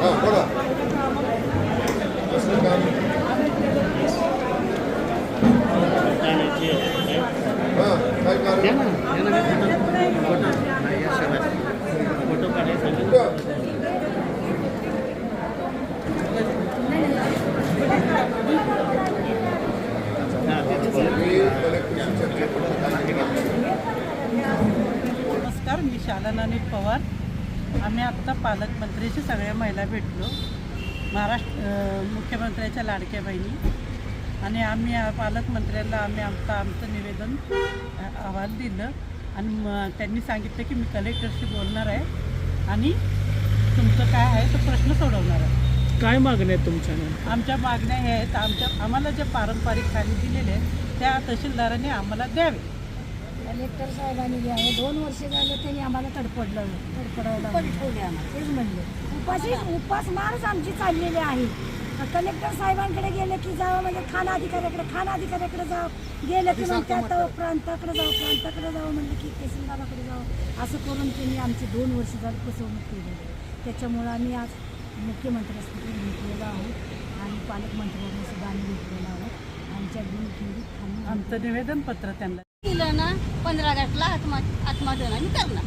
हां बोला कसलं काम हां काय कारण कुठं? मी कलेक्टरशी चर्चा केली. नमस्कार मी शालन अनिल पवार आम्ही आत्ता पालकमंत्र्याशी सगळ्या महिला भेटलो. महाराष्ट्र मुख्यमंत्र्याच्या लाडक्या बहिणी. आणि आम्ही पालकमंत्र्याला आम्ही आमचं आमचं निवेदन अहवाल दिलं. आणि त्यांनी सांगितलं की मी कलेक्टरशी बोलणार आहे. आणि तुमचं काय आहे तो प्रश्न सोडवणार आहे. काय मागण्या आहेत तुमच्या? आमच्या मागण्या हे आहेत आमच्या आम्हाला जे पारंपरिक खाली दिलेले आहेत त्या तहसीलदाराने आम्हाला द्यावे. कलेक्टर साहेबांनी जे आहे दोन वर्ष झालं त्यांनी आम्हाला तडपडलं तडपडायला तेच म्हणले. उपाशी उपासमारच आमची चाललेली आहे. कलेक्टर साहेबांकडे गेले की जावं म्हणजे खाना अधिकाऱ्याकडे खाना अधिकाऱ्याकडे जावं गेलं की मग त्या प्रांताकडे जावं प्रांताकडे जावं म्हणलं की तहसीलदाराकडे जावं असं करून त्यांनी आमची दोन वर्ष झाली फसवणूक केलेली आहे. त्याच्यामुळं आम्ही आज मुख्यमंत्र्यांसाठी भेटलेलो आहोत आणि पालकमंत्र्यांना सुद्धा आम्ही भेटलेलो आहोत. आमच्या दोन खिंडीत खाली आमचं निवेदन पत्र त्यांना दिलं ना पंधरा गटला आत्मा आत्मादन आम्ही करणार.